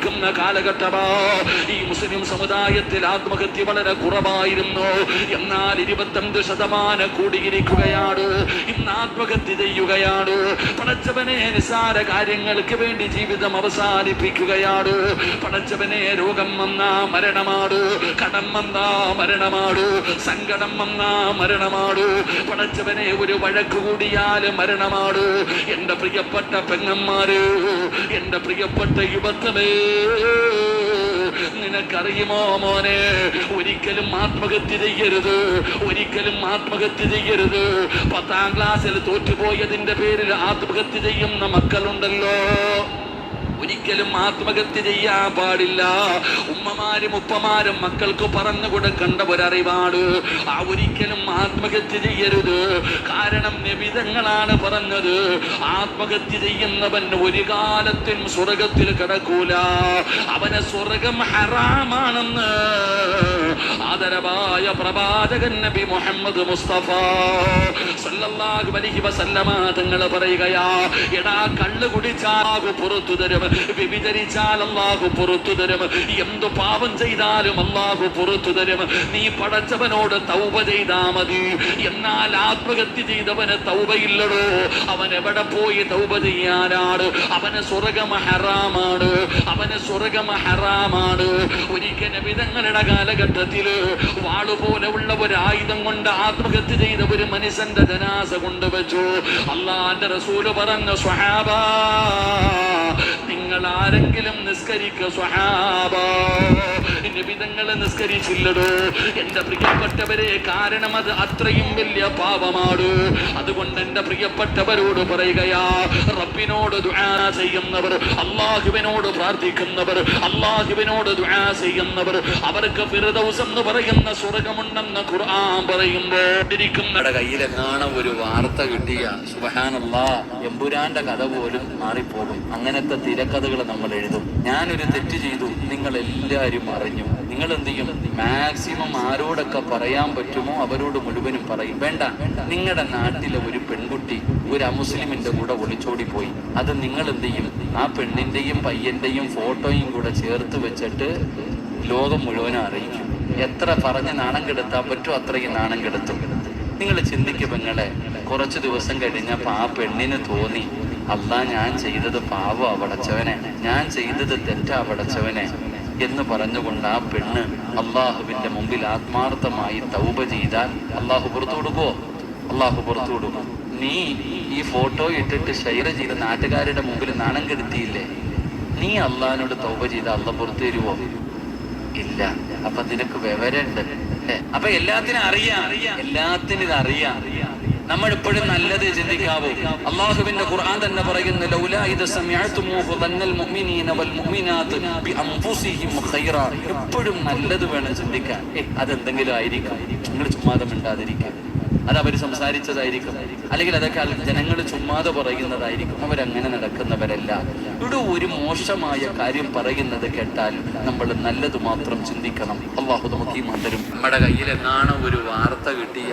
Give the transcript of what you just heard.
ജീവിക്കുന്ന കാലഘട്ടമാ ഈ മുസ്ലിം സമുദായത്തിൽ ആത്മഹത്യ വളരെ കുറവായിരുന്നു. എന്നാൽ ഇരുപത്തഞ്ച് ശതമാനം കൂടിയിരിക്കുകയാണ്. ഇന്ന് ആത്മഹത്യ ചെയ്യുകയാണ്. പടച്ചവനെ നിസാര കാര്യങ്ങൾക്ക് വേണ്ടി ജീവിതം അവസാനിപ്പിക്കുകയാണ്. പടച്ചവനെ രോഗം വന്നാ മരണമാണ്. കടം വന്നാ മരണമാണ്. സങ്കടം വന്നാ മരണമാണ്. പടച്ചവനെ ഒരു വഴക്ക് കൂടിയാൽ മരണമാണ്. എന്റെ പ്രിയപ്പെട്ട പെങ്ങന്മാര് എന്റെ പ്രിയപ്പെട്ട യുവത്വമേ നിനക്കറിയുമോ മോനെ? ഒരിക്കലും ആത്മഹത്യ ചെയ്യരുത് ഒരിക്കലും ആത്മഹത്യ ചെയ്യരുത്. പത്താം ക്ലാസ്സിൽ തോറ്റുപോയതിന്റെ പേരിൽ ആത്മഹത്യ ചെയ്യുന്ന മക്കളുണ്ടല്ലോ. ഒരിക്കലും ആത്മഹത്യ ചെയ്യാൻ പാടില്ല. ഉമ്മമാരും ഉപ്പമാരും മക്കൾക്ക് പറഞ്ഞു കൊടുക്കേണ്ട ഒരറിവാണ്. ആ ഒരിക്കലും ആത്മഹത്യ ചെയ്യരുത്. കാരണം നിബിധങ്ങളാണ് പറഞ്ഞത്. ആത്മഹത്യ ചെയ്യുന്നവൻ ഒരു കാലത്തും സ്വർഗത്തിൽ കിടക്കൂല. അവനെ സ്വർഗം ഹറാമാണെന്ന്. ആദരവായ പ്രവാചകൻ നബി മുഹമ്മദ് മുസ്തഫ. സല്ലല്ലാഹു അലൈഹി വസല്ലമ തങ്ങൾ പറയുകയാ എടാ കള്ള് കുടിച്ചാകു പുറത്തു തരും. വ്യഭിചരിച്ചാൽ അല്ലാഹു പുറത്തു തരും. എന്തു പാപം ചെയ്താലും അല്ലാഹു പുറത്തു തരും. നീ പടച്ചവനോട് തൗബ ചെയ്താ മതി. എന്നാൽ ആത്മഹത്യ ചെയ്തവന് തൗബയില്ലടോ. അവൻ എവിടെ പോയി തൗബ ചെയ്യാനാണ്? അവന് സ്വർഗം ഹറാമാണ്. അവന് സ്വർഗം ഹറാമാണ്. ഒരിക്കലും വിധങ്ങളുടെ കാലഘട്ടത്തിൽ വാളുപോലെ ഉള്ള ഒരു ആയുധം കൊണ്ട് ആത്മഹത്യ ചെയ്ത ഒരു മനുഷ്യന്റെ ജനാസ കൊണ്ടുവച്ചു. അള്ളാന്റെ റസൂൽ പറഞ്ഞ സ്വഹാബ നിങ്ങൾ ആരെങ്കിലും നിസ്കരിക്ക സ്വഹാബ. നിബിതങ്ങൾ നിസ്കരിച്ചില്ലടോ എന്റെ പ്രിയപ്പെട്ടവരെ കാരണം അത് അത്രയും വലിയ പാപമാണ്. അതുകൊണ്ട് എന്റെ പ്രിയപ്പെട്ടവരോട് പറയുകയാ റബ്ബിനോട് ചെയ്യുന്നവർ അള്ളാഹുവിനോട് പ്രാർത്ഥിക്കുന്നവർ അള്ളാഹുവിനോട് ചെയ്യുന്നവർ അവർക്ക് ഫിർദൗസ് എന്ന് പറയുന്ന സ്വർഗമുണ്ടെന്ന് ഖുർആൻ പറയുമ്പോൾ ഇരിക്കുന്ന കയ്യിൽ കാണാൻ ഒരു വാർത്ത കിട്ടിയ സുബഹാനല്ലാ എമ്പുരാന്റെ കഥ പോലും മാറിപ്പോകും. അങ്ങനത്തെ തിരക്കഥകൾ നമ്മൾ എഴുതും. ഞാനൊരു തെറ്റ് ചെയ്തു നിങ്ങൾ എല്ലാവരും അറിഞ്ഞു. നിങ്ങൾ എന്ത് ചെയ്യും മാക്സിമം ആരോടൊക്കെ പറയാൻ പറ്റുമോ അവരോട് മുഴുവനും പറയും. വേണ്ട നിങ്ങളുടെ നാട്ടിലെ ഒരു പെൺകുട്ടി ഒരു അമുസ്ലിമിന്റെ കൂടെ ഒളിച്ചോടി പോയി അത് നിങ്ങൾ എന്ത് ചെയ്യും ആ പെണ്ണിന്റെയും പയ്യന്റെയും ഫോട്ടോയും കൂടെ ചേർത്ത് വെച്ചിട്ട് ലോകം മുഴുവനും അറിയിക്കും. എത്ര പറഞ്ഞ് നാണം കെടുത്താൻ പറ്റുമോ അത്രയും നാണം കെടുത്തും. നിങ്ങൾ ചിന്തിക്കും പെങ്ങളെ കുറച്ച് ദിവസം കഴിഞ്ഞപ്പോ ആ പെണ്ണിന് തോന്നി അല്ല ഞാൻ ചെയ്തത് പാവ അവടച്ചവനെ. ഞാൻ ചെയ്തത് തെറ്റാ അവടച്ചവനെ. എന്ന് പറഞ്ഞുകൊണ്ട് ആ പെണ്ണ് അള്ളാഹുവിന്റെ മുമ്പിൽ ആത്മാർത്ഥമായി തൗബ ചെയ്താൽ അള്ളാഹു പുറത്തു കൊടുക്കോ അള്ളാഹു പുറത്തു കൊടുക്കും നീ ഈ ഫോട്ടോ ഇട്ടിട്ട് ഷെയർ ചെയ്ത നാട്ടുകാരുടെ മുമ്പിൽ നാണം കെടുത്തിയില്ലേ? നീ അള്ളാഹിനോട് തൗബ ചെയ്ത അള്ള പുറത്തു തരുവോ ഇല്ല. അപ്പൊ നിനക്ക് വിവരമുണ്ട്. ല്ലേ? അപ്പൊ എല്ലാത്തിനും അറിയാം. എല്ലാത്തിനും ഇത് അറിയാം. നമ്മൾ എപ്പോഴും നല്ലത് ചിന്തിക്കാവൂ. അള്ളാഹുവിന്റെ ഖുർആൻ തന്നെ പറയുന്നു മുഅ്മിനീന വൽ മുഅ്മിനാത്ത് ഖൈറ. എപ്പോഴും നല്ലത് വേണം ചിന്തിക്കാൻ. അതെന്തെങ്കിലും ആയിരിക്കും. നിങ്ങൾ ചുമ്മാതെ മിണ്ടാതിരിക്കുക അത് അവർ സംസാരിച്ചതായിരിക്കും. അല്ലെങ്കിൽ അതൊക്കെ ജനങ്ങൾ ചുമ്മാതെ പറയുന്നതായിരിക്കും. അവരങ്ങനെ നടക്കുന്നവരല്ല. ഇവിടെ ഒരു മോശമായ കാര്യം പറയുന്നത് കേട്ടാൽ നമ്മൾ നല്ലത് മാത്രം ചിന്തിക്കണം. അള്ളാഹു നമുക്ക് ഈ മന്ദരും നമ്മുടെ കയ്യിൽ എന്നാണ് ഒരു വാർത്ത കിട്ടിയ